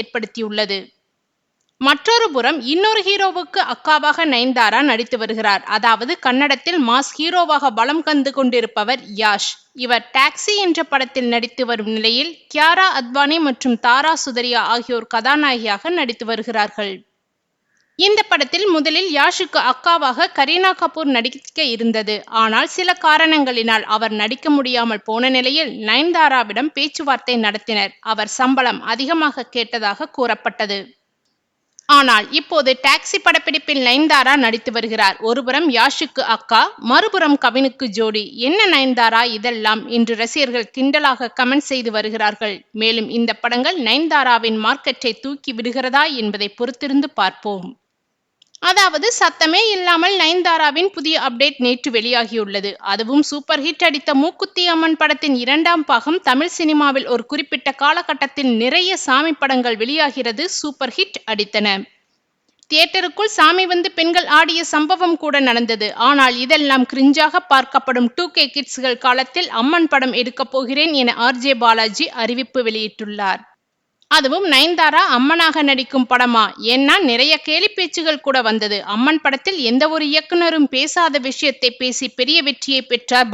ஏற்படுத்தியுள்ளது. மற்றொரு புறம் இன்னொரு ஹீரோவுக்கு அக்காவாக நயன்தாரா நடித்து வருகிறார். அதாவது கன்னடத்தில் மாஸ் ஹீரோவாக பலம் கந்து கொண்டிருப்பவர் யாஷ். இவர் டாக்ஸி என்ற படத்தில் நடித்து வரும் நிலையில் கியாரா அத்வானி மற்றும் தாரா சுதரியா ஆகியோர் கதாநாயகியாக நடித்து வருகிறார்கள். இந்த படத்தில் முதலில் யாஷுக்கு அக்காவாக கரீனா கபூர் நடிக்க இருந்தது. ஆனால் சில காரணங்களினால் அவர் நடிக்க முடியாமல் போன நிலையில் நயன்தாராவிடம் பேச்சுவார்த்தை நடத்தினர். அவர் சம்பளம் அதிகமாக கேட்டதாக கூறப்பட்டது. ஆனால் இப்போது டாக்ஸி படப்பிடிப்பில் நயன்தாரா நடித்து வருகிறார். ஒருபுறம் யாஷுக்கு அக்கா மறுபுறம் கவினுக்கு ஜோடி. என்ன நயன்தாரா இதெல்லாம் என்று ரசிகர்கள் கிண்டலாக கமெண்ட் செய்து வருகிறார்கள். மேலும் இந்த படங்கள் நயன்தாராவின் மார்க்கெட்டை தூக்கி விடுகிறதா என்பதை பொறுத்திருந்து பார்ப்போம். அதாவது சத்தமே இல்லாமல் நயன்தாராவின் புதிய அப்டேட் நேற்று வெளியாகியுள்ளது. அதுவும் சூப்பர் ஹிட் அடித்த மூக்குத்தி அம்மன் படத்தின் இரண்டாம் பாகம் தமிழ் சினிமாவில் ஒரு குறிப்பிட்ட காலகட்டத்தில் நிறைய சாமி படங்கள் வெளியாகிறது சூப்பர் ஹிட் அடித்தன. தியேட்டருக்குள் சாமி வந்து பெண்கள் ஆடிய சம்பவம் கூட நடந்தது. ஆனால் இதெல்லாம் கிரிஞ்சாக பார்க்கப்படும் டூ கே கிட்ஸ்கள் காலத்தில் அம்மன் படம் எடுக்கப் போகிறேன் என ஆர்ஜே பாலாஜி அறிவிப்பு வெளியிட்டுள்ளார். அதுவும் நயன்தாரா அம்மனாக நடிக்கும் படமா? ஏன்னா நிறைய கேலி பேச்சுகள் கூட வந்தது. அம்மன் படத்தில் எந்த ஒரு இயக்குனரும் பேசாத விஷயத்தை பேசி பெரிய வெற்றியை பெற்றார்